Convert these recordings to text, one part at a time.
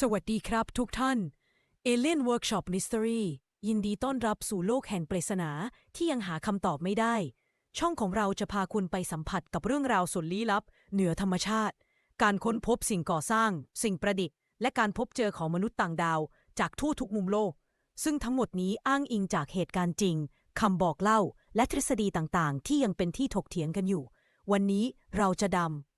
สวัสดีครับทุกท่าน Alien Workshop Mystery ยินดีต้อนรับสู่โลกแห่งปริศนาที่ยังหาคำตอบไม่ได้ ช่องของเราจะพาคุณไปสัมผัสกับเรื่องราวสุดลี้ลับ เหนือธรรมชาติ การค้นพบสิ่งก่อสร้าง สิ่งประดิษฐ์ และการพบเจอของมนุษย์ต่างดาว จากทั่วทุกมุมโลก ซึ่งทั้งหมดนี้อ้างอิงจากเหตุการณ์จริงคำบอกเล่า และทฤษฎีต่างๆ ที่ยังเป็นที่ถกเถียงกันอยู่ วันนี้เราจะดำ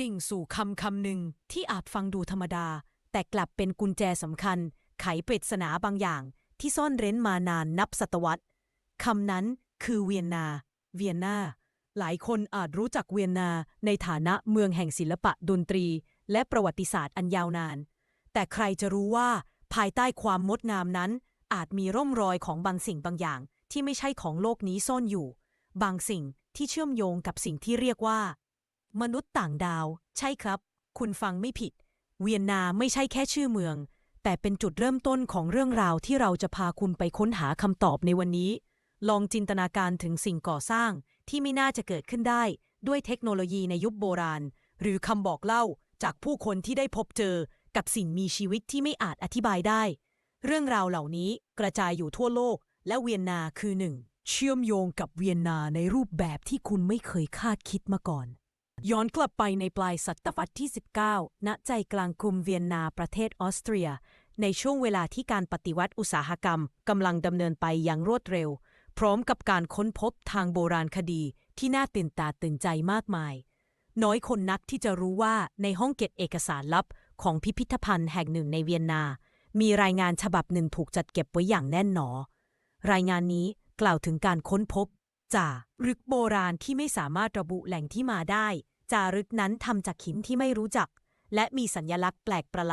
ดิ่งสู่คำคำหนึ่งที่อาจฟังดูธรรมดา แต่กลับเป็นกุญแจสำคัญ ไขปริศนาบางอย่าง ที่ซ่อนเร้นมานานนับศตวรรษคำนั้นคือเวียนนา เวียนนา หลายคนอาจรู้จักเวียนนาในฐานะเมืองแห่งศิลปะดนตรี และประวัติศาสตร์อันยาวนาน แต่ใครจะรู้ว่า ภายใต้ความงดงามนั้น อาจมีร่องรอยของบางสิ่งบางอย่าง ที่ไม่ใช่ของโลกนี้ซ่อนอยู่ บางสิ่งที่เชื่อมโยงกับสิ่งที่เรียกว่า มนุษย์ต่างดาว ใช่ครับ คุณฟังไม่ผิด เวียนนาไม่ใช่แค่ชื่อเมือง แต่เป็นจุดเริ่มต้นของเรื่องราวที่เราจะพาคุณไปค้นหาคำตอบในวันนี้ ลองจินตนาการถึงสิ่งก่อสร้างที่ไม่น่าจะเกิดขึ้นได้ ด้วยเทคโนโลยีในยุคโบราณ หรือคำบอกเล่าจากผู้คนที่ได้พบเจอกับสิ่งมีชีวิตที่ไม่อาจอธิบายได้ เรื่องราวเหล่านี้กระจายอยู่ทั่วโลก และเวียนนาคือหนึ่งเชื่อมโยงกับเวียนนาในรูปแบบที่คุณไม่เคยคาดคิดมาก่อน ย้อนกลับไปในปลายศตวรรษที่ 19 ณ ใจกลางกรุงเวียนนาประเทศออสเตรีย ในช่วงเวลาที่การปฏิวัติอุตสาหกรรมกำลังดำเนินไปอย่างรวดเร็ว พร้อมกับการค้นพบทางโบราณคดีที่น่าตื่นตาตื่นใจมากมาย น้อยคนนักที่จะรู้ว่าในห้องเก็บเอกสารลับของพิพิธภัณฑ์แห่งหนึ่งในเวียนนา มีรายงานฉบับหนึ่งถูกจัดเก็บไว้อย่างแน่นหนอ รายงานนี้กล่าวถึงการค้นพบ จารึกโบราณที่ไม่สามารถระบุแหล่งที่มาได้ จารึกนั้นทำจากหินที่ไม่รู้จัก และมีสัญญลักษณ์แปลกประหลาด